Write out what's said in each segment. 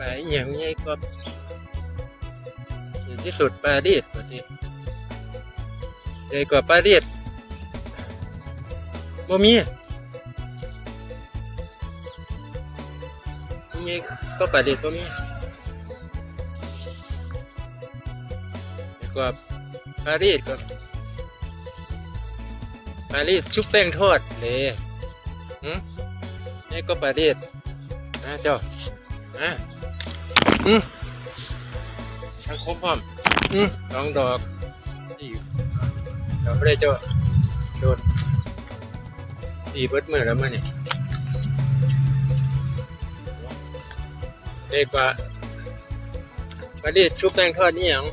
ปลาอหย่างใหญ่กว่าใหญ่ที่สุดปลาดีดกว่าที่ใหญ่กว่าปลาดีดบ่มีใหญ่ก็ปลาดีดบ่มีใหญ่กว่าปาดีดก็ปาดีดชุบแป้งทอดเลยหืมใหญ่ก็ปาดีดนะเจ้า อะอืมทั้งครบพร้อมอืมสองดอกสี่ดอกไม่ได้เจ้าโดนสี่เบิดมือแล้วมั้งเนี่ยเด็กว่ามาดิชุบแป้งทอดนี่หยัง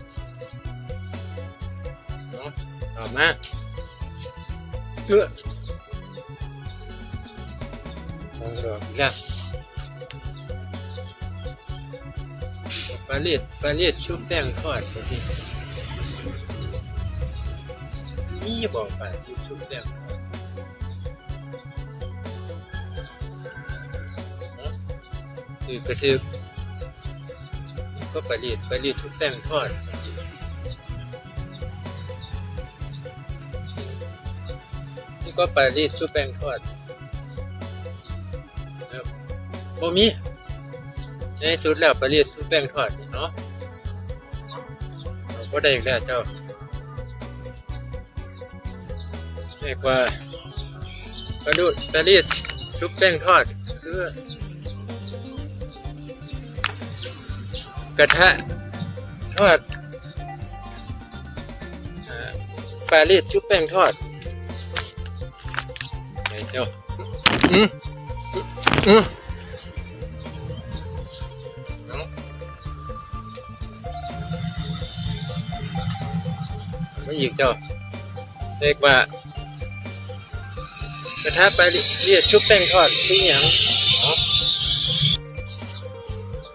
เนาะต่อมาเพื่อสองดอกอีกแล้ว ปลาเลียดปลาเลียดชุบแป้งทอดตัวที่นี่บอกปลาเลียดชุบแป้งทอดคือกระชือนี่ก็ปลาเลียดปลาเลียดชุบแป้งทอดนี่ก็ปลาเลียดชุบแป้งทอดครับโมมี ในสุดแล้วปลาเลียดซุปแป้งทอดเนาะก็ได้อีกแล้วเจ้าเรียกว่าปลาดุปลาเลียดซุปแป้งทอดคือกระทะทอดปลาเลียดชุบแป้งทอดไอ้เจ้าอืมอืม ไม่อีกเจ้าเรียกว่ากระทะไปเรียกชุบแป้งทอดคือหยังอ๋อ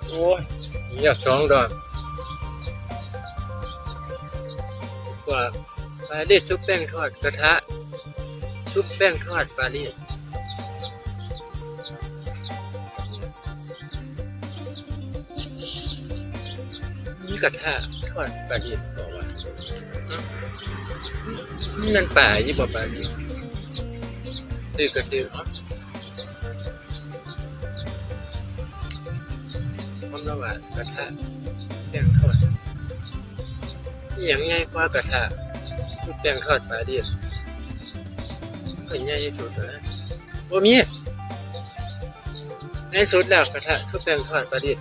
โอ้ยอยากสองดอกกว่าปลาเรียกชุบแป้งทอดกระทะ ชุบแป้งทอดปลาเรียกนี่กระทะทอดปลาเรียกบอ นี่มันป่ายี่บ่ป่านี่ตื้อกระตื้อเนาะความระหว่างกระทะแป้งทอดนี่อย่างง่ายกว่ากระทะทุกแป้งทอดปลาดิบก็ง่ายที่สุดแล้วบ่มีในสุดแล้วกระทะทุกแป้งทอดปลาดิบ